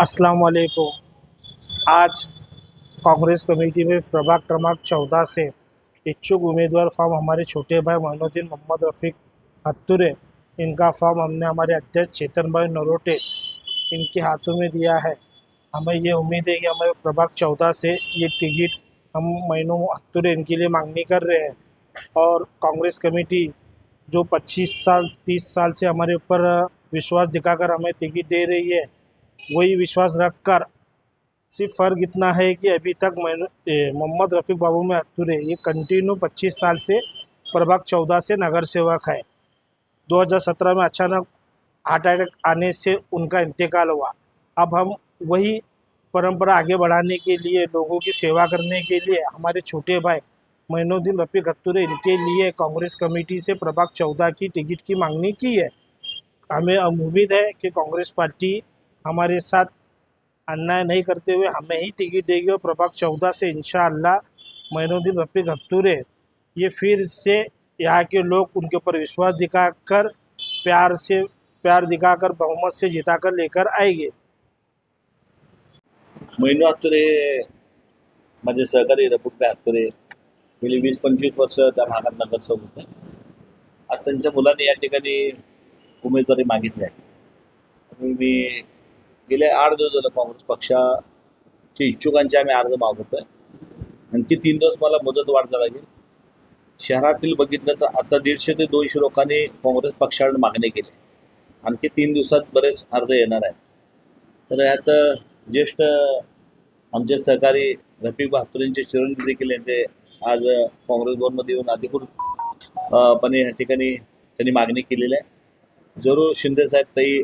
अस्सलाम वालेकुम आज कांग्रेस कमेटी में प्रभाग क्रमांक चौदह से इच्छुक उम्मीदवार फॉर्म हमारे छोटे भाई मोहनुद्दीन मोहम्मद रफ़ीक हत्तुरे, इनका फॉर्म हमने हमारे अध्यक्ष चेतन भाई नरोटे इनके हाथों में दिया है। हमें ये उम्मीद है कि हमारे प्रभाग चौदह से ये टिकट हम महीनों हत्तुरे इनके लिए मांगनी कर रहे हैं। और कांग्रेस कमेटी जो 25 साल 30 साल से हमारे ऊपर विश्वास दिखाकर हमें टिकट दे रही है वही विश्वास रखकर, सिर्फ़ फ़र्क इतना है कि अभी तक मोहम्मद रफ़ीक बाबू में अतुरे ये कंटिन्यू 25 साल से प्रभाग 14 से नगर सेवक है। 2017 में अचानक हार्ट अटैक आने से उनका इंतकाल हुआ। अब हम वही परंपरा आगे बढ़ाने के लिए, लोगों की सेवा करने के लिए, हमारे छोटे भाई मोइनुद्दीन रफ़ीक हत्तुरे इनके लिए कांग्रेस कमेटी से प्रभाग 14 की टिकट की मांगनी की है। हमें उम्मीद है कि कांग्रेस पार्टी हमारे साथ अन्याय नहीं करते हुए हमें ही टिकट देगी और प्रभाग चौदह से इंशाअल्लाह मोइनुद्दीन रफ़ी हत्तुरे ये फिर से यहाँ के लोग उनके ऊपर विश्वास दिखाकर प्यार से प्यार दिखाकर बहुमत से जिताकर लेकर आएंगे। मैनू हातुरे माझे सहकारी रपुटले हातुरे गेली वीस पंचवीस वर्ष त्या भागात नगरसेवक होते. आज त्यांच्या मुलांनी या ठिकाणी उमेदवारी मागितली आहे. मी गेले आठ दिवस झालं काँग्रेस पक्षाच्या इच्छुकांचे आम्ही अर्ज मागवतोय. आणखी तीन दिवस मला मुदत वाढ लागेल. शहरातील बघितलं तर आता दीडशे ते दोनशे लोकांनी काँग्रेस पक्षाकडे मागणी केली. आणखी तीन दिवसात बरेच अर्ज येणार आहेत. तर यात ज्येष्ठ आमचे सहकारी रफिक बहात्तूरींचे चिरंजीव देखील यांचे आज काँग्रेस भवनमध्ये येऊन अधिकृतपणे ह्या या ठिकाणी त्यांनी मागणी केलेली आहे. जरूर शिंदे साहेब ताई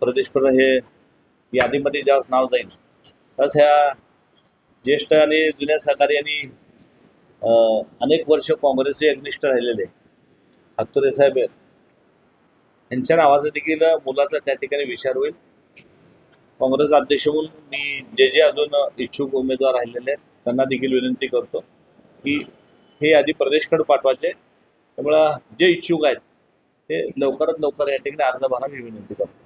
प्रदेश प्रधान हे यादीमध्ये ज्यावेळेस नाव जाईल तस ह्या ज्येष्ठ आणि जुन्या सहकारी आणि अनेक वर्ष काँग्रेसचे अग्निष्ठ राहिलेले हातुरे साहेब यांच्या नावाचा देखील मुलाचा त्या ठिकाणी विचार होईल. काँग्रेस अध्यक्ष म्हणून मी जे जे अजून इच्छुक उमेदवार राहिलेले आहेत त्यांना देखील विनंती करतो की हे आधी प्रदेशकडे पाठवायचे. त्यामुळं जे इच्छुक आहेत ते लवकरात लवकर या ठिकाणी अर्ज भरा मी विनंती करतो.